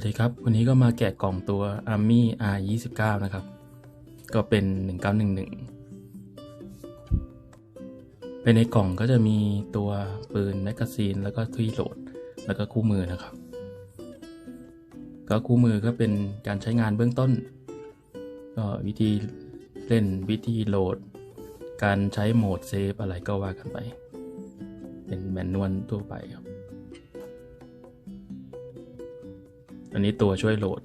วัสดีครับ วันนี้ก็มาแกะกล่องตัว Army R29 นะครับ ก็เป็น 1911 เป็นในกล่องก็จะมีตัวปืนแมกกาซีน แล้วก็ที่โหลด แล้วก็คู่มือนะครับ ก็คู่มือก็เป็นการใช้งานเบื้องต้น ก็วิธีเล่นวิธีโหลด การใช้โหมดเซฟอะไรก็ว่ากันไป เป็นแมนนวลทั่วไปครับ อันนี้ตัวช่วยโหลด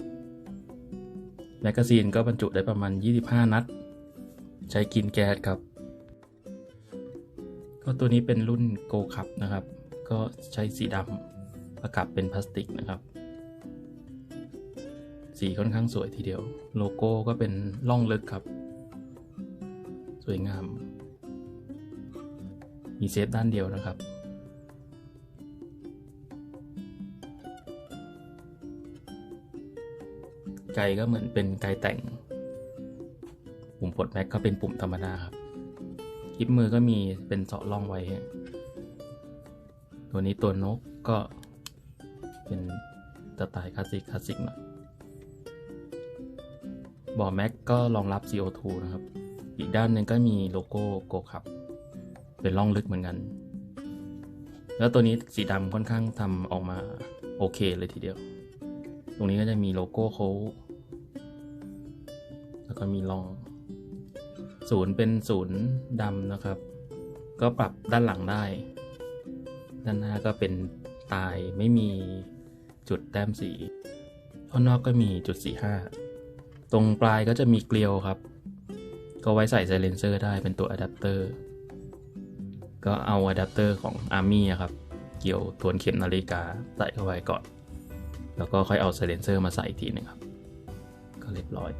แมกกาซีนก็บรรจุได้ประมาณ 25 นัด ใช้กินแก๊สครับ ก็ตัวนี้เป็นรุ่นโกคับนะครับ ก็ใช้สีดำประกับเป็นพลาสติกนะครับ สีค่อนข้างสวยทีเดียว โลโก้ก็เป็นล่องลึกครับ สวยงาม มีเซฟด้านเดียวนะครับ ไกก็เหมือนเป็นไกแต่ง ปุ่มกดแม็กก็เป็นปุ่มธรรมดาครับคลิปมือก็มีเป็นเสาะล่องไว้ ตัวนี้ตัวนกก็เป็นสไตล์คลาสสิกคลาสสิกหน่อยบ่อแม็กก็รองรับ CO2 นะครับ อีกด้านหนึ่งก็มีโลโก้โกคับ เป็นล่องลึกเหมือนกัน แล้วตัวนี้สีดำค่อนข้างทำออกมาโอเคเลยทีเดียว ตรงนี้ก็จะมีโลโก้เขา แล้วก็มีลองศูนย์เป็นศูนย์ดำนะครับ ก็ปรับด้านหลังได้ ด้านหน้าก็เป็นตายไม่มีจุดแต้มสีข้างนอกก็มีจุดสีห้าตรงปลายก็จะมีเกลียวครับ ก็ไว้ใส่ไซเลนเซอร์ได้เป็นตัวอะแดปเตอร์ ก็เอาอะแดปเตอร์ของ Army ครับ เกี่ยวทวนเข็มนาฬิกาใส่เข้าไว้ก่อน แล้วก็ค่อยเอาไซเลนเซอร์มาใส่อีกทีหนึงครับ ก็เรียบร้อย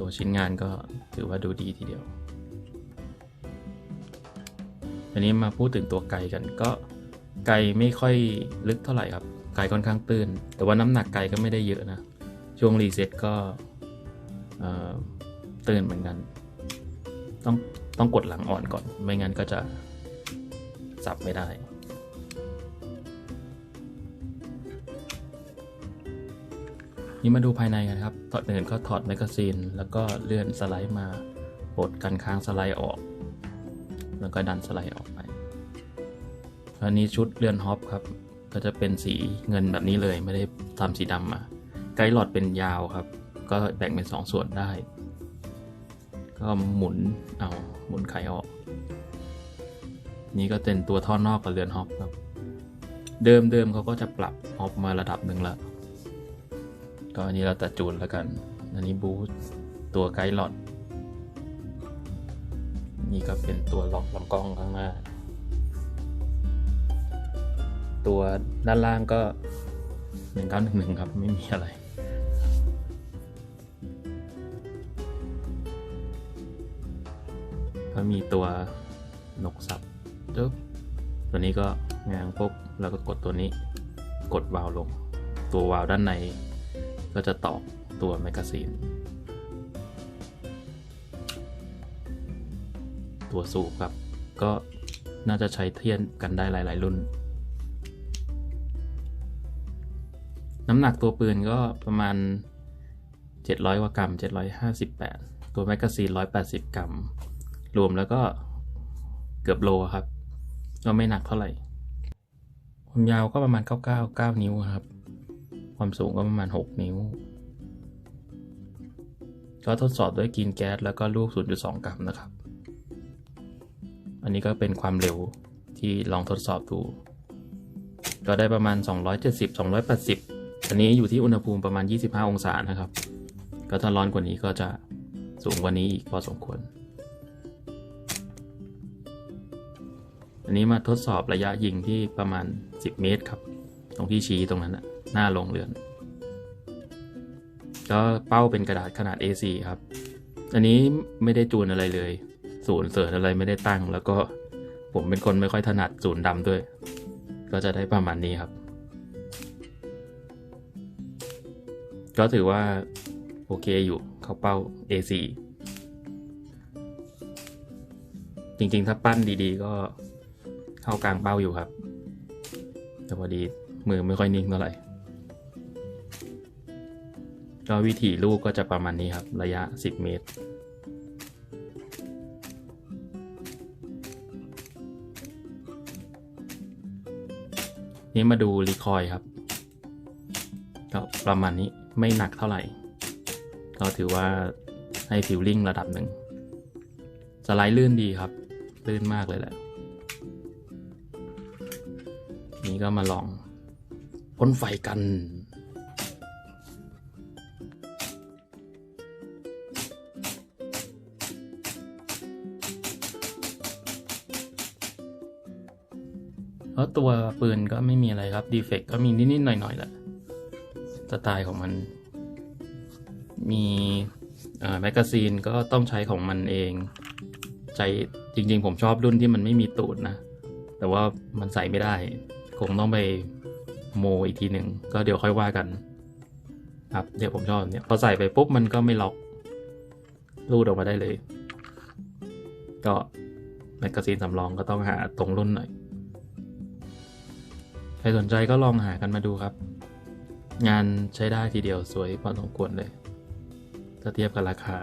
ตัวชิ้นงานก็ถือว่าดูดีทีเดียวอันนี้มาพูดถึงตัวไกกันก็ไกไม่ค่อยลึกเท่าไหร่ครับไกค่อนข้างตื้น แต่ว่าน้ำหนักไกก็ไม่ได้เยอะนะ ช่วงรีเซ็ตก็ตื้นเหมือนกัน ต้องต้องกดหลังอ่อนก่อน ไม่งั้นก็จะสับไม่ได้ นี่มาดูภายในกันครับถอดเงินก็ถอดแมกกาซีน แล้วก็เลื่อนสไลด์มาปลดกันค้างสไลด์ออก แล้วก็ดันสไลด์ออกไปอันนี้ชุดเลื่อนฮอปครับ ก็จะเป็นสีเงินแบบนี้เลยไม่ได้ทำสีดำมา ไกด์หลอดเป็นยาวครับ ก็แบ่งเป็น2ส่วนได้ ก็หมุนเอาหมุนไขออก นี่ก็เป็นตัวท่อนอกกับเรือนฮอปครับ เดิมเดิมเขาก็จะปรับฮอปมาระดับหนึ่งละ ก็อันนี้เราตัดจูนแล้วกัน อันนี้บูสตัวไกด์หลอดนี่ก็เป็นตัวล็อกลำกล้องข้างหน้า ตัวด้านล่างก็1911ครับ ไม่มีอะไร ก็มีตัวนกสับจุ๊บตัวนี้ก็งางปุ๊บแล้วก็กดตัวนี้ กดวาล์วลง ตัววาล์วด้านใน ก็จะตอกตัวแมกกาซีน ตัวสูบครับ ก็น่าจะใช้เทียนกันได้หลาย ๆ รุ่น น้ำหนักตัวปืนก็ประมาณ 700 กว่ากรัม 758 ตัวแมกกาซีน 180 กรัม รวมแล้วก็เกือบโลครับ ก็ไม่หนักเท่าไหร่ ความยาวก็ประมาณ 99 9 นิ้วครับ ความสูงก็ประมาณ 6 นิ้ว ก็ทดสอบด้วยกินแก๊สแล้วก็ลูก 0.2 กรัมนะครับ อันนี้ก็เป็นความเร็วที่ลองทดสอบดู ก็ได้ประมาณ 270 280 อันนี้อยู่ที่อุณหภูมิประมาณ 25 องศานะครับ ก็ถ้าร้อนกว่านี้ก็จะสูงกว่านี้อีกพอสมควร อันนี้มาทดสอบระยะยิงที่ประมาณ 10 เมตรครับ ตรงที่ชี้ตรงนั้นนะ หน้าลงเรือนก็เป้าเป็นกระดาษขนาด A4 ครับ อันนี้ไม่ได้จูนอะไรเลย ศูนย์เสร์ชอะไรไม่ได้ตั้ง แล้วก็ผมเป็นคนไม่ค่อยถนัดศูนย์ดำด้วย ก็จะได้ประมาณนี้ครับ ก็ถือว่า โอเคอยู่เข้าเป้า A4 จริงๆ ถ้าปั้นดีๆ ก็เข้ากลางเป้าอยู่ครับ แต่พอดีมือไม่ค่อยนิ่งเท่าไหร่ ก็วิถีลูกก็จะประมาณนี้ครับ ระยะ 10 เมตร นี้มาดูรีคอยครับ ก็ประมาณนี้ไม่หนักเท่าไหร่ ก็ถือว่าให้ฟิลลิ่งระดับหนึ่ง สไลด์ลื่นดีครับ ลื่นมากเลยแหละ นี่ก็มาลองพ่นไฟกัน เพราะตัวปืนก็ไม่มีอะไรครับดีเฟกก็มีนิดๆหน่อยๆแหละสไตล์ของมัน มีแมกกาซีนก็ต้องใช้ของมันเองใจจริง ๆ ผมชอบรุ่นที่มันไม่มีตูดนะ แต่ว่ามันใส่ไม่ได้ คงต้องไปโมอีกทีหนึ่งก็เดี๋ยวค่อยว่ากัน ครับเดี๋ยวผมชอบแบบเนี่ยพอใส่ไปปุ๊บมันก็ไม่ล็อกรูดออกมาได้เลย ก็แมกกาซีนสำรองก็ต้องหาตรงรุ่นหน่อย ใครสนใจก็ลองหากันมาดูครับ งานใช้ได้ทีเดียวสวยพอสมควรเลยถ้าเทียบกับราคา